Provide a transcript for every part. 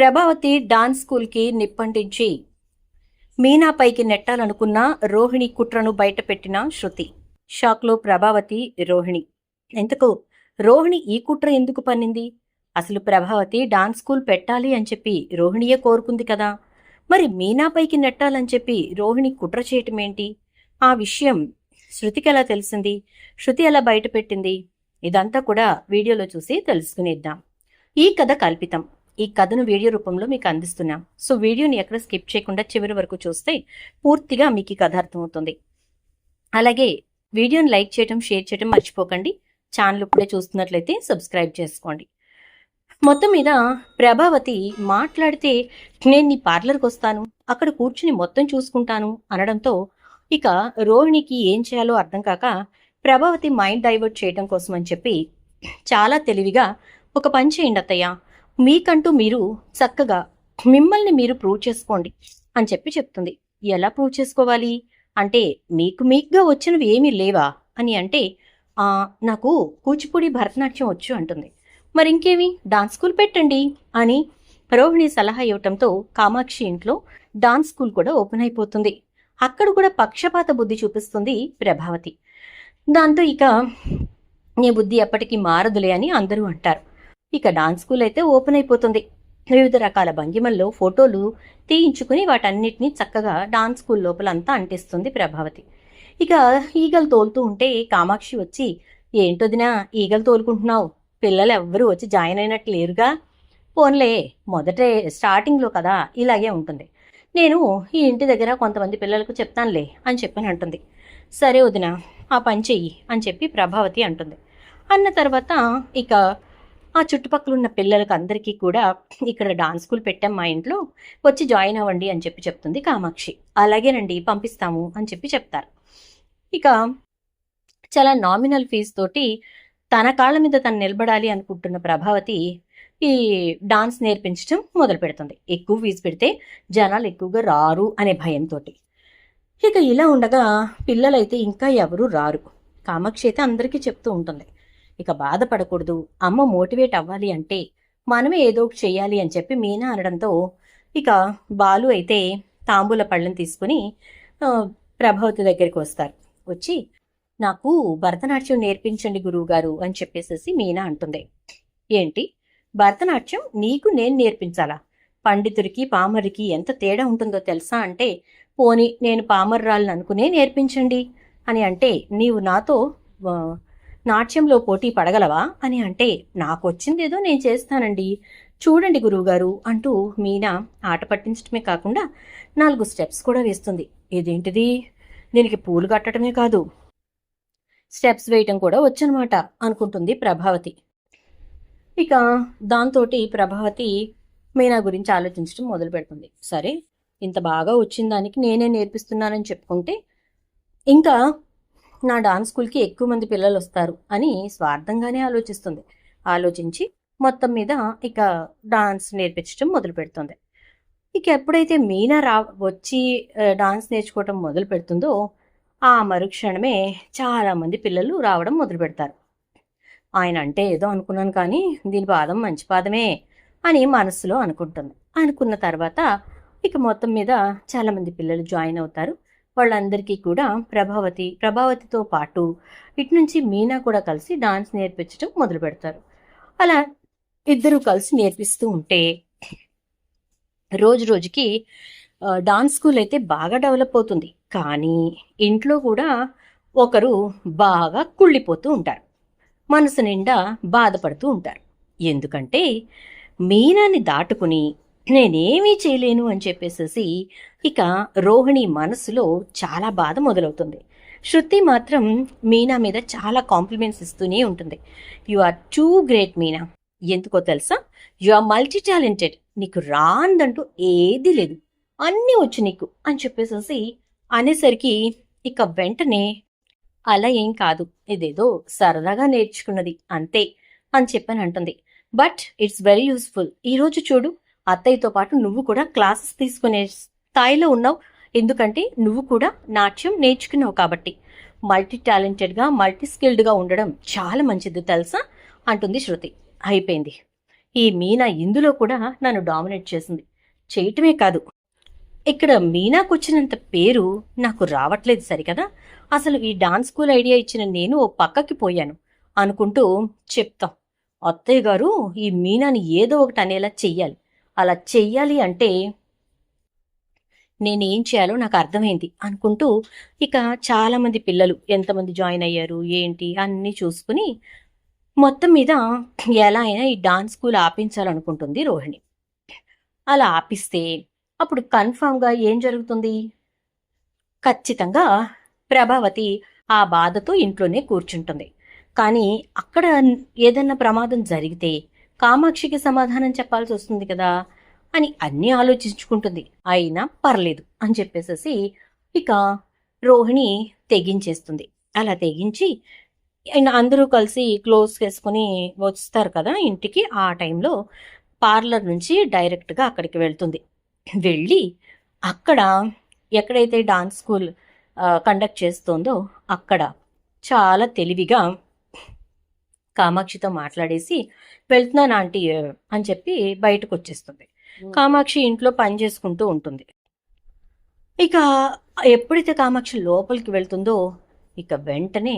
Prabhavati dance స్కూల్కి నిప్పంటించి మీనాపైకి నెట్టాలనుకున్న రోహిణి కుట్రను బయటపెట్టిన శృతి. షాక్లో ప్రభావతి రోహిణి. ఎందుకు? రోహిణి ఈ కుట్ర ఎందుకు పన్నింది? అసలు ప్రభావతి డాన్స్ స్కూల్ పెట్టాలి అని చెప్పి రోహిణియే కోరుకుంది కదా. మరి మీనాపైకి నెట్టాలని చెప్పి రోహిణి కుట్ర చేయటం ఏంటి? ఆ విషయం శృతికి ఎలా తెలిసింది? శృతి ఎలా బయటపెట్టింది? ఇదంతా కూడా వీడియోలో చూసి తెలుసుకునేద్దాం. ఈ కథ కల్పితం. ఈ కథను వీడియో రూపంలో మీకు అందిస్తున్నాం. సో వీడియోని ఎక్కడ స్కిప్ చేయకుండా చివరి వరకు చూస్తే పూర్తిగా మీకు ఈ కథ అర్థమవుతుంది. అలాగే వీడియోని లైక్ చేయడం షేర్ చేయడం మర్చిపోకండి. ఛానల్ ఇప్పుడే చూస్తున్నట్లయితే సబ్స్క్రైబ్ చేసుకోండి. మొత్తం మీద ప్రభావతి మాట్లాడితే నేను నీ పార్లర్కి వస్తాను అక్కడ కూర్చుని మొత్తం చూసుకుంటాను అనడంతో ఇక రోహిణికి ఏం చేయాలో అర్థం కాక ప్రభావతి మైండ్ డైవర్ట్ చేయడం కోసం అని చెప్పి చాలా తెలివిగా ఒక పని చేయండి అత్తయ్య. మీకంటూ మీరు చక్కగా మిమ్మల్ని మీరు ప్రూవ్ చేసుకోండి అని చెప్పి చెప్తుంది. ఎలా ప్రూవ్ చేసుకోవాలి? అంటే మీకు మీకుగా వచ్చినవి ఏమీ లేవా? అని అంటే నాకు కూచిపూడి భరతనాట్యం వచ్చు అంటుంది. మరి ఇంకేమి? డాన్స్ స్కూల్ పెట్టండి అని రోహిణి సలహా ఇవ్వటంతో కామాక్షి ఇంట్లో డాన్స్ స్కూల్ కూడా ఓపెన్ అయిపోతుంది. అక్కడ కూడా పక్షపాత బుద్ధి చూపిస్తుంది ప్రభావతి. దాంతో ఇక నీ బుద్ధి ఎప్పటికీ మారదులే అని అందరూ అంటారు. ఇక డాన్స్ స్కూల్ అయితే ఓపెన్ అయిపోతుంది. వివిధ రకాల భంగిమల్లో ఫోటోలు తీయించుకుని వాటన్నిటినీ చక్కగా డాన్స్ స్కూల్ లోపల అంతా అంటిస్తుంది ప్రభావతి. ఇక ఈగలు తోలుతూ ఉంటే కామాక్షి వచ్చి ఏంటొదినా ఈగలు తోలుకుంటున్నావు? పిల్లలు ఎవ్వరూ వచ్చి జాయిన్ అయినట్టు లేరుగా? పోన్లే మొదటే స్టార్టింగ్లో కదా ఇలాగే ఉంటుంది. నేను ఈ ఇంటి దగ్గర కొంతమంది పిల్లలకు చెప్తానులే అని చెప్పని అంటుంది. సరే వదిన ఆ పని చెయ్యి అని చెప్పి ప్రభావతి అంటుంది. అన్న తర్వాత ఇక ఆ చుట్టుపక్కల ఉన్న పిల్లలకు అందరికీ కూడా ఇక్కడ డాన్స్ స్కూల్ పెట్టాం మా ఇంట్లో. వచ్చి జాయిన్ అవ్వండి అని చెప్పి చెప్తుంది కామాక్షి. అలాగేనండి పంపిస్తాము అని చెప్పి చెప్తారు. ఇక చాలా నామినల్ ఫీజు తోటి తన కాళ్ళ మీద తను నిలబడాలి అనుకుంటున్న ప్రభావతి ఈ డాన్స్ నేర్పించడం మొదలు పెడుతుంది. ఎక్కువ ఫీజు పెడితే జనాలు ఎక్కువగా రారు అనే భయంతో ఇక ఇలా ఉండగా పిల్లలైతే ఇంకా ఎవరు రారు. కామాక్షి అయితే అందరికీ చెప్తూ ఉంటుంది. ఇక బాధపడకూడదు. అమ్మ మోటివేట్ అవ్వాలి అంటే మనమే ఏదో ఒకటి చెయ్యాలి అని చెప్పి మీనా అనడంతో ఇక బాలు అయితే తాంబూల పళ్ళని తీసుకుని ప్రభావతి దగ్గరికి వస్తారు. వచ్చి నాకు భరతనాట్యం నేర్పించండి గురువుగారు అని చెప్పేసేసి మీనా అంటుంది. ఏంటి? భరతనాట్యం నీకు నేను నేర్పించాలా? పండితుడికి పామరికి ఎంత తేడా ఉంటుందో తెలుసా అంటే పోని నేను పామర్రాలను అనుకునే నేర్పించండి అని అంటే నీవు నాతో నాట్యంలో పోటీ పడగలవా అని అంటే నాకు నేను చేస్తానండి. చూడండి గురువుగారు అంటూ మీనా ఆట పట్టించడమే కాకుండా నాలుగు స్టెప్స్ కూడా వేస్తుంది. ఇదేంటిది? దీనికి పూలు కట్టడమే కాదు. స్టెప్స్ వేయటం కూడా వచ్చనమాట అనుకుంటుంది ప్రభావతి. ఇక దాంతో ప్రభావతి మీనా గురించి ఆలోచించడం మొదలు పెడుతుంది. సరే ఇంత బాగా వచ్చిన దానికి నేనే నేర్పిస్తున్నానని చెప్పుకుంటే ఇంకా నా డాన్స్ స్కూల్కి ఎక్కువ మంది పిల్లలు వస్తారు అని స్వార్థంగానే ఆలోచిస్తుంది. ఆలోచించి మొత్తం మీద ఇక డాన్స్ నేర్పించడం మొదలు పెడుతుంది. ఇక ఎప్పుడైతే మీనా రా వచ్చి డాన్స్ నేర్చుకోవటం మొదలు పెడుతుందో ఆ మరుక్షణమే చాలామంది పిల్లలు రావడం మొదలు పెడతారు. ఆయన అంటే ఏదో అనుకున్నాను కానీ దీని పాదం మంచి పాదమే అని మనసులో అనుకుంటుంది. అనుకున్న తర్వాత ఇక మొత్తం మీద చాలామంది పిల్లలు జాయిన్ అవుతారు. వాళ్ళందరికీ కూడా ప్రభావతి ప్రభావతితో పాటు ఇటు నుంచి మీనా కూడా కలిసి డాన్స్ నేర్పించడం మొదలు పెడతారు. అలా ఇద్దరు కలిసి నేర్పిస్తూ ఉంటే రోజు రోజుకి డాన్స్ స్కూల్ అయితే బాగా డెవలప్ అవుతుంది. కానీ ఇంట్లో కూడా ఒకరు బాగా కుళ్ళిపోతూ ఉంటారు. మనసు నిండా బాధపడుతూ ఉంటారు. ఎందుకంటే మీనాని దాటుకుని నేనేమీ చేయలేను అని చెప్పేసేసి ఇక రోహిణి మనసులో చాలా బాధ మొదలవుతుంది. శృతి మాత్రం మీనా మీద చాలా కాంప్లిమెంట్స్ ఇస్తూనే ఉంటుంది. You are too great Meena. ఎందుకో తెలుసా? యు ఆర్ మల్టీ టాలెంటెడ్ నీకు రాందంటూ ఏదీ లేదు. అన్నీ వచ్చు నీకు అని చెప్పేసేసి అనేసరికి ఇక వెంటనే అలా ఏం కాదు. ఇదేదో సరదాగా నేర్చుకున్నది. అంతే అని చెప్పని అంటుంది. But it's very useful. ఈరోజు చూడు అత్తయ్యతో పాటు నువ్వు కూడా క్లాసెస్ తీసుకునే స్థాయిలో ఉన్నావు. ఎందుకంటే నువ్వు కూడా నాట్యం నేర్చుకున్నావు కాబట్టి. మల్టీ టాలెంటెడ్గా మల్టీ స్కిల్డ్గా ఉండడం చాలా మంచిది తెలుసా? అంటుంది శృతి. అయిపోయింది. ఈ మీనా ఇందులో కూడా నన్ను డామినేట్ చేసింది. చేయటమే కాదు. ఇక్కడ మీనాకు వచ్చినంత పేరు నాకు రావట్లేదు సరికదా? అసలు ఈ డాన్స్ స్కూల్ ఐడియా ఇచ్చిన నేను ఓ పక్కకి పోయాను. అనుకుంటూ చెప్తాం. అత్తయ్య గారు ఈ మీనాని ఏదో ఒకటి అనేలా చెయ్యాలి. అలా చెయ్యాలి అంటే నేనేం చేయాలో నాకు అర్థమైంది అనుకుంటూ ఇక చాలామంది పిల్లలు ఎంతమంది జాయిన్ అయ్యారు ఏంటి అన్నీ చూసుకుని మొత్తం మీద ఎలా అయినా ఈ డాన్స్ స్కూల్ ఆపించాలనుకుంటుంది రోహిణి. అలా ఆపిస్తే అప్పుడు కన్ఫామ్గా ఏం జరుగుతుంది? ఖచ్చితంగా ప్రభావతి ఆ బాధతో ఇంట్లోనే కూర్చుంటుంది. కానీ అక్కడ ఏదన్నా ప్రమాదం జరిగితే కామాక్షికి సమాధానం చెప్పాల్సి వస్తుంది కదా. అని అన్నీ ఆలోచించుకుంటుంది. అయినా పర్లేదు అని చెప్పేసేసి ఇక రోహిణి తెగించేస్తుంది. అలా తెగించి అందరూ కలిసి క్లోజ్ చేసుకుని వస్తారు కదా ఇంటికి. ఆ టైంలో పార్లర్ నుంచి డైరెక్ట్గా అక్కడికి వెళ్తుంది. వెళ్ళి అక్కడ ఎక్కడైతే డాన్స్ స్కూల్ కండక్ట్ చేస్తుందో అక్కడ చాలా తెలివిగా కామాక్షితో మాట్లాడేసి వెళ్తున్నాను ఆంటీ అని చెప్పి బయటకు వచ్చేస్తుంది కామాక్షి ఇంట్లో పని చేసుకుంటూ ఉంటుంది. ఇక ఎప్పుడైతే కామాక్షి లోపలికి వెళ్తుందో ఇక వెంటనే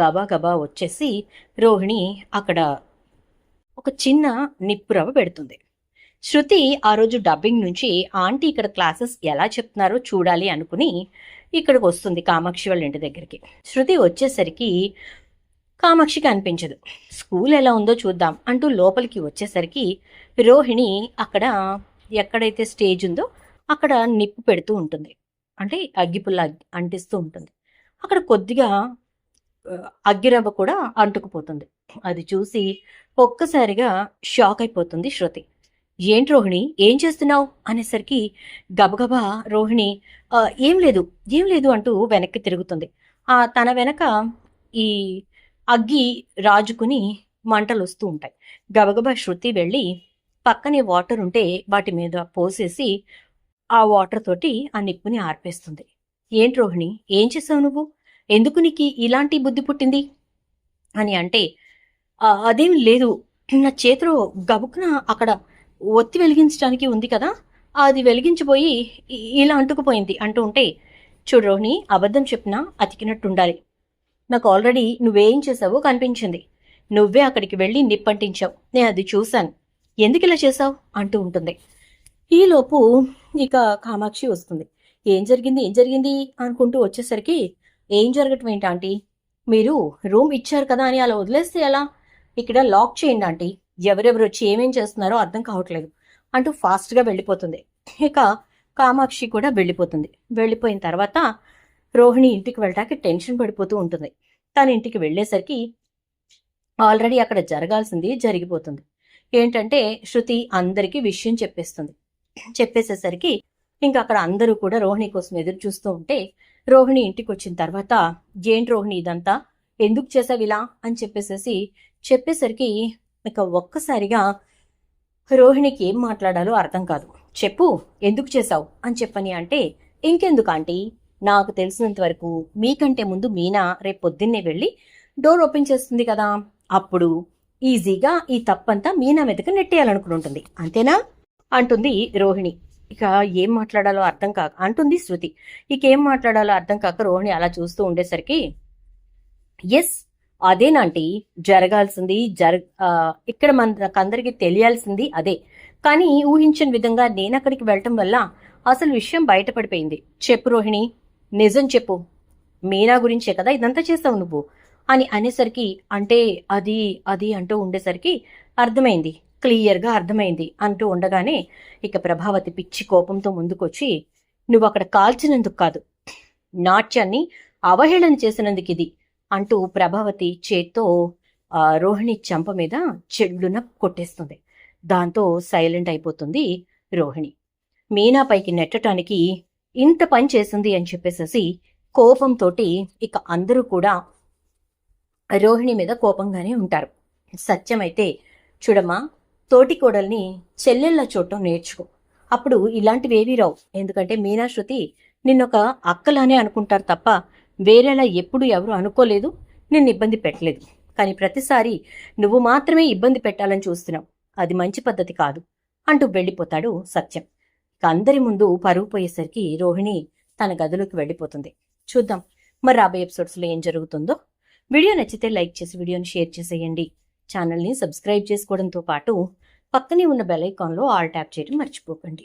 గబా గబా వచ్చేసి రోహిణి అక్కడ ఒక చిన్న నిప్పురవ పెడుతుంది. శృతి ఆ రోజు డబ్బింగ్ నుంచి ఆంటీ ఇక్కడ క్లాసెస్ ఎలా చెప్తున్నారో చూడాలి అనుకుని ఇక్కడికి వస్తుంది కామాక్షి వాళ్ళ ఇంటి దగ్గరికి. శృతి వచ్చేసరికి కామాక్షికి అనిపించదు స్కూల్ ఎలా ఉందో చూద్దాం అంటూ లోపలికి వచ్చేసరికి రోహిణి అక్కడ ఎక్కడైతే స్టేజ్ ఉందో అక్కడ నిప్పు పెడుతూ ఉంటుంది. అంటే అగ్గిపుల్ల అంటిస్తూ ఉంటుంది. అక్కడ కొద్దిగా అగ్గిరవ్వ కూడా అంటుకుపోతుంది. అది చూసి ఒక్కసారిగా షాక్ అయిపోతుంది శృతి. ఏంటి రోహిణి ఏం చేస్తున్నావు? అనేసరికి గబగబా రోహిణి ఏం లేదు ఏం లేదు అంటూ వెనక్కి తిరుగుతుంది. ఆ తన వెనక ఈ అగ్గి రాజుకుని మంటలు వస్తూ ఉంటాయి. గబగబా శృతి వెళ్ళి పక్కనే వాటర్ ఉంటే వాటి మీద పోసేసి ఆ వాటర్ తోటి ఆ నిప్పుని ఆర్పేస్తుంది. ఏంటి రోహిణి ఏం చేసావు నువ్వు? ఎందుకు నీకు ఇలాంటి బుద్ధి పుట్టింది? అని అంటే అదేం లేదు. నా చేతిలో గబుకున అక్కడ ఒత్తి వెలిగించడానికి ఉంది కదా అది వెలిగించిపోయి ఇలా అంటుకుపోయింది. అంటూ ఉంటే చూడు రోహిణి అబద్ధం చెప్పినా అతికినట్టు ఉండాలి నాకు ఆల్రెడీ నువ్వేం చేసావో కనిపించింది. నువ్వే అక్కడికి వెళ్ళి నిప్పంటించావు. నేను అది చూశాను. ఎందుకు ఇలా చేసావు అంటూ ఉంటుంది. ఈలోపు ఇక కామాక్షి వస్తుంది. ఏం జరిగింది? ఏం జరిగింది? అనుకుంటూ వచ్చేసరికి ఏం జరగటం ఏంటి ఆంటీ? మీరు రూమ్ ఇచ్చారు కదా అని అలా వదిలేస్తే ఎలా? ఇక్కడ లాక్ చేయండి ఆంటీ. ఎవరెవరు వచ్చి ఏమేం చేస్తున్నారో అర్థం కావట్లేదు. అంటూ ఫాస్ట్గా వెళ్ళిపోతుంది. ఇక కామాక్షి కూడా వెళ్ళిపోతుంది. వెళ్ళిపోయిన తర్వాత రోహిణి ఇంటికి వెళ్ళటానికి టెన్షన్ పడిపోతూ ఉంటుంది. తన ఇంటికి వెళ్ళేసరికి ఆల్రెడీ అక్కడ జరగాల్సింది జరిగిపోతుంది. ఏంటంటే శృతి అందరికీ విషయం చెప్పేస్తుంది. చెప్పేసేసరికి ఇంకా అక్కడ అందరూ కూడా రోహిణి కోసం ఎదురు చూస్తూ ఉంటే రోహిణి ఇంటికి వచ్చిన తర్వాత ఏంటి రోహిణి ఇదంతా? ఎందుకు చేసావు ఇలా? అని చెప్పేసేసి చెప్పేసరికి ఇక ఒక్కసారిగా రోహిణికి ఏం మాట్లాడాలో అర్థం కాదు. చెప్పు ఎందుకు చేసావు? అని చెప్పని అంటే ఇంకెందుకు ఆంటీ? నాకు తెలిసినంత వరకు మీకంటే ముందు మీనా రేపు పొద్దున్నే వెళ్ళి డోర్ ఓపెన్ చేస్తుంది కదా. అప్పుడు ఈజీగా ఈ తప్పంతా మీనా మీదకి నెట్టేయాలనుకుని ఉంటుంది. అంతేనా? అంటుంది రోహిణి. ఇక ఏం మాట్లాడాలో అర్థం కాక అంటుంది శృతి. ఇక ఏం మాట్లాడాలో అర్థం కాక రోహిణి అలా చూస్తూ ఉండేసరికి ఎస్ అదేనంటీ జరగాల్సింది జర ఇక్కడ మనకందరికీ తెలియాల్సింది అదే. కానీ ఊహించిన విధంగా నేను అక్కడికి వెళ్ళటం వల్ల అసలు విషయం బయటపడిపోయింది. చెప్పు రోహిణి నిజం చెప్పు. మీనా గురించే కదా ఇదంతా చేసావు నువ్వు? అని అనేసరికి అంటే అది అది అంటూ ఉండేసరికి అర్థమైంది. క్లియర్గా అర్థమైంది అంటూ ఉండగానే ఇక ప్రభావతి పిచ్చి కోపంతో ముందుకొచ్చి నువ్వు అక్కడ కాల్చినందుకు కాదు. నాట్యాన్ని అవహేళన చేసినందుకు ఇది అంటూ ప్రభావతి చేత్తో రోహిణి చెంప మీద చెడున కొట్టేస్తుంది. దాంతో సైలెంట్ అయిపోతుంది రోహిణి. మీనా పైకి నెట్టడానికి ఇంత పని చేసింది అని చెప్పేసేసి కోపంతో ఇక అందరూ కూడా రోహిణి మీద కోపంగానే ఉంటారు. సత్యమైతే చూడమ్మా తోటి కోడల్ని చెల్లెళ్ళ చూడటం నేర్చుకో. అప్పుడు ఇలాంటివేవీ రావు. ఎందుకంటే మీనాశ్రుతి నిన్నొక అక్కలానే అనుకుంటారు తప్ప వేరేలా ఎప్పుడు ఎవరు అనుకోలేదు నిన్ను ఇబ్బంది పెట్టలేదు. కానీ ప్రతిసారి నువ్వు మాత్రమే ఇబ్బంది పెట్టాలని చూస్తున్నావు. అది మంచి పద్ధతి కాదు అంటూ వెళ్ళిపోతాడు సత్యం. అందరి ముందు పరువు పోయేసరికి రోహిణి తన గదిలోకి వెళ్ళిపోతుంది. చూద్దాం మరి రాబోయే ఎపిసోడ్స్లో ఏం జరుగుతుందో. వీడియో నచ్చితే లైక్ చేసి వీడియోని షేర్ చేసేయండి. ఛానల్ని సబ్స్క్రైబ్ చేసుకోవడంతో పాటు పక్కనే ఉన్న బెల్ ఐకాన్లో ఆల్ ట్యాప్ చేయడం మర్చిపోకండి.